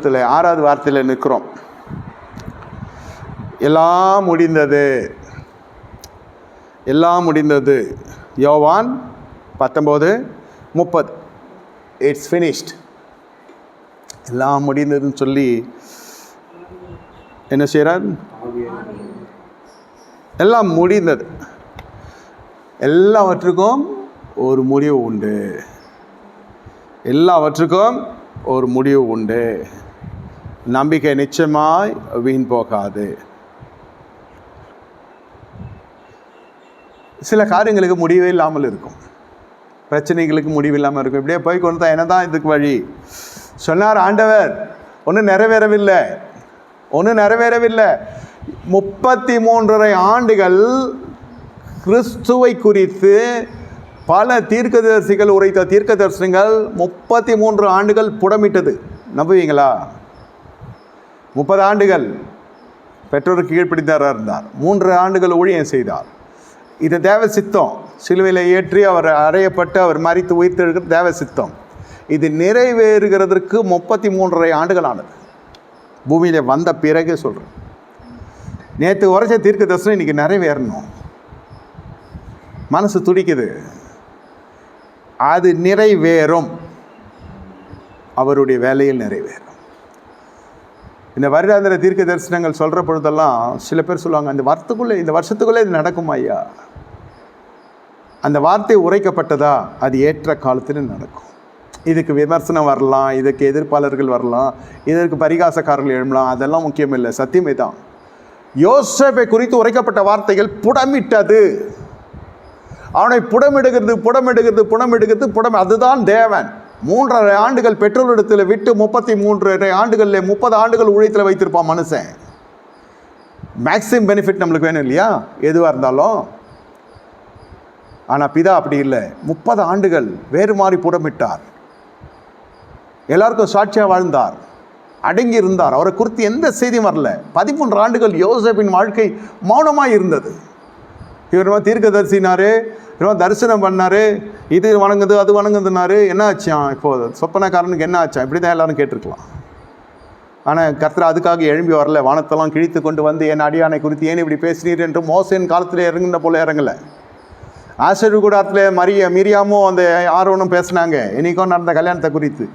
இதில் ஆறாவது வார்த்தையில் நிற்கிறோம் எல்லாம் முடிந்தது. எல்லாம் முடிந்தது. யோவான் பத்தொம்போது முப்பது. இட்ஸ் ஃபினிஷ்ட் எல்லாம் முடிந்ததுன்னு சொல்லி என்ன செய்கிறார் எல்லாம் முடிந்தது. எல்லாவற்றுக்கும் ஒரு முடிவு உண்டு. எல்லாவற்றுக்கும் ஒரு முடிவு உண்டு. நம்பிக்கை நிச்சயமாய் வீண் போகாது. சில காரியங்களுக்கு முடிவே இல்லாமல் இருக்கும். பிரச்சனைகளுக்கு முடிவு இல்லாமல் இருக்கும். இப்படியே போய் கொண்டு தான் என்ன தான் இதுக்கு வழி? சொன்னார் ஆண்டவர் ஒன்றும் நிறைவேறவில்லை. ஒன்றும் நிறைவேறவில்லை. முப்பத்தி மூன்றரை ஆண்டுகள் கிறிஸ்துவை குறித்து பல தீர்க்கதரிசிகள் உரைத்த தீர்க்க தரிசனங்கள் முப்பத்தி மூன்று ஆண்டுகள் புடமிட்டது. நம்புவீங்களா? முப்பது ஆண்டுகள் பெற்றோருக்கு கீழ்ப்பிடித்தாராக இருந்தார். மூன்று ஆண்டுகள் ஊழியம் செய்தார். இது தேவ சித்தம். சிலுவையில் ஏற்றி அவர் அறையப்பட்டு அவர் மறித்து உயிர்த்தெழுகிற தேவ சித்தம். இது நிறைவேறுகிறதற்கு முப்பத்தி மூன்றரை ஆண்டுகள் ஆனது பூமியில் வந்த பிறகு சொல்கிறேன் நேற்று உரைச்ச தீர்க்க தரிசனம் இன்றைக்கி நிறைவேறணும். மனசு துடிக்குது. அது நிறைவேறும். அவருடைய வேலையில் நிறைவேறும். இந்த வருடாந்திர தீர்க்க தரிசனங்கள் சொல்கிற பொழுதெல்லாம் சில பேர் சொல்லுவாங்க இந்த வார்த்தைக்குள்ளே இந்த வருஷத்துக்குள்ளே இது நடக்குமா ஐயா? அந்த வார்த்தை உரைக்கப்பட்டதா? அது ஏற்ற காலத்தில் நடக்கும். இதுக்கு விமர்சனம் வரலாம் இதுக்கு எதிர்ப்பாளர்கள் வரலாம் இதற்கு பரிகாசக்காரர்கள் எழும்பலாம் அதெல்லாம் முக்கியம் இல்லை சத்தியமே தான். யோசேப்பை குறித்து உரைக்கப்பட்ட வார்த்தைகள் புடமிட்டது. அவனை புடமிடுகிறது புடமிடுகிறது புடமிடுகிறது புடம் அதுதான் தேவன். மூன்றரை ஆண்டுகள் பெற்றோரிடத்தில் விட்டு முப்பத்தி மூன்றரை ஆண்டுகளில் முப்பது ஆண்டுகள் உழைத்தில் வைத்திருப்பான் மனுஷன். மேக்ஸிமம் பெனிஃபிட் நம்மளுக்கு வேணும் இல்லையா? எதுவாக இருந்தாலும். ஆனால் பிதா அப்படி இல்லை. முப்பது ஆண்டுகள் வேறு மாறி புடமிட்டார். எல்லாருக்கும் சாட்சியாக வாழ்ந்தார். அடங்கி இருந்தார். அவரை குறித்து எந்த செய்தியும் வரல. பதிமூன்று ஆண்டுகள் யோசேப்பின் வாழ்க்கை மௌனமாக இருந்தது. இவர் தீர்க்கதரிசினாரு இவன் தரிசனம் பண்ணாரு இது வணங்குது அது வணங்குதுனாரு என்ன ஆச்சான் இப்போது சொப்பனக்காரனுக்கு என்ன ஆச்சான் இப்படி தான் எல்லாரும் கேட்டிருக்கலாம். ஆனால் கர்த்தர் அதுக்காக எழும்பி வரல. வானத்தெல்லாம் கிழித்து கொண்டு வந்து என் அடியானை குறித்து ஏன் இப்படி பேசினீர்? என்று மோசன் காலத்தில் இறங்குன போல இறங்கலை. ஆசிரியர் கூடத்தில் மரிய மீரியாமும் அந்த ஆர்வனும் பேசினாங்க. இன்றைக்கும் நடந்த கல்யாணத்தை குறித்து.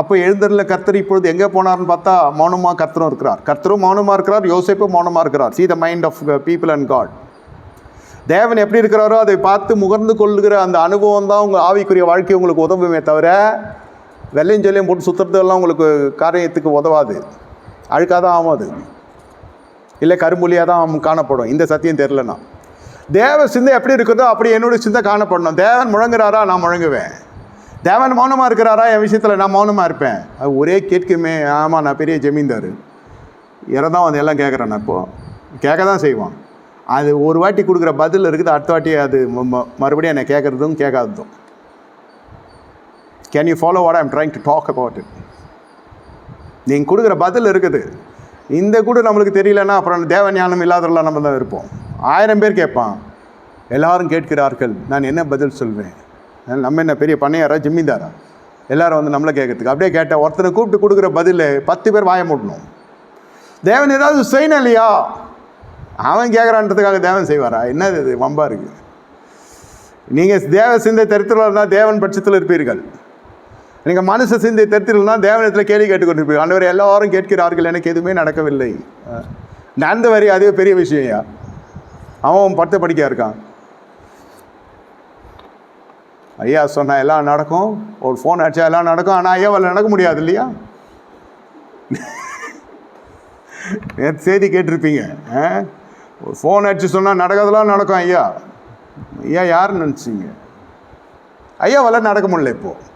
அப்போ எழுந்தரில் கர்த்தர் இப்பொழுது எங்கே போனார்னு பார்த்தா மௌனமாக கர்த்தரும் இருக்கிறார். கர்த்தரும் மௌனமாக இருக்கிறார் யோசிப்பும் மௌனமாக இருக்கிறார். See the mind of people and God தேவன் எப்படி இருக்கிறாரோ அதை பார்த்து முகர்ந்து கொள்ளுகிற அந்த அனுபவம் தான் உங்கள் ஆவிக்குரிய வாழ்க்கை உங்களுக்கு உதவுமே தவிர வெள்ளையும் சொல்லியும் போட்டு சுற்றுறதெல்லாம் உங்களுக்கு காரியத்துக்கு உதவாது. அழுக்காக தான் ஆகாது. இல்லை கரும்புலியாக தான் காணப்படும். இந்த சத்தியம் தெரிலனா தேவ சிந்தை எப்படி இருக்குதோ அப்படி என்னுடைய சிந்தை காணப்படணும். தேவன் முழங்குறாரா? நான் முழங்குவேன். தேவன் மௌனமாக இருக்கிறாரா? என் விஷயத்தில் நான் மௌனமாக இருப்பேன். அது ஒரே கேட்குமே. ஆமாம் நான் பெரிய ஜமீன்தார். இறந்தான் வந்து எல்லாம் கேட்குறேன் நான் இப்போது கேட்க தான் செய்வான். அது ஒரு வாட்டி கொடுக்குற பதில் இருக்குது அடுத்த வாட்டி அது ம- மறுபடியும் என்னை கேட்குறதும் கேட்காததும். Can you follow what I'm trying to talk about it நீங்கள் கொடுக்குற பதில் இருக்குது. இந்த கூட நம்மளுக்கு தெரியலன்னா அப்புறம் தேவ ஞானம் இல்லாதவர்களாக நம்ம தான் இருப்போம். ஆயிரம் பேர் கேட்பான். எல்லாரும் கேட்கிறார்கள். நான் என்ன பதில் சொல்வேன்? நம்ம என்ன பெரிய பண்ணையாரா ஜிம்மிதாரா எல்லாரும் வந்து நம்மளை கேட்கறதுக்கு. அப்படியே கேட்ட ஒருத்தனை கூப்பிட்டு கொடுக்குற பதில் பத்து பேர் வாய மூடணும். தேவன் ஏதாவது செய்யணும் இல்லையா? அவன் கேட்குறான்றதுக்காக தேவன் செய்வாரா? என்னது இது? வம்பா இருக்கு. நீங்கள் தேவ சிந்தை தரித்திரம் இருந்தால் தேவன் பட்சத்தில் இருப்பீர்கள். நீங்கள் மனுஷ சிந்தை தரித்திரம்னா தேவனத்தில் கேள்வி கேட்டுக்கொண்டிருப்பீர்கள். ஆண்டவர் எல்லாரும் கேட்கிறார்கள். எனக்கு எதுவுமே நடக்கவில்லை. நடந்த வரி அதுவே பெரிய விஷயம்யா அவன் படுத்த படிக்க இருக்கான். ஐயா சொன்னால் எல்லாம் நடக்கும். ஒரு ஃபோன் அடிச்சா எல்லாம் நடக்கும். ஆனால் ஐயாவால் நடக்க முடியாது இல்லையா? நேற்று செய்தி கேட்டிருப்பீங்க ஆ? ஒரு ஃபோன் அடிச்சு சொன்னால் நடக்கிறதுலாம் நடக்கும் ஐயா. ஐயா யாருன்னு நினச்சிங்க? ஐயாவால் நடக்க முடியல இப்போது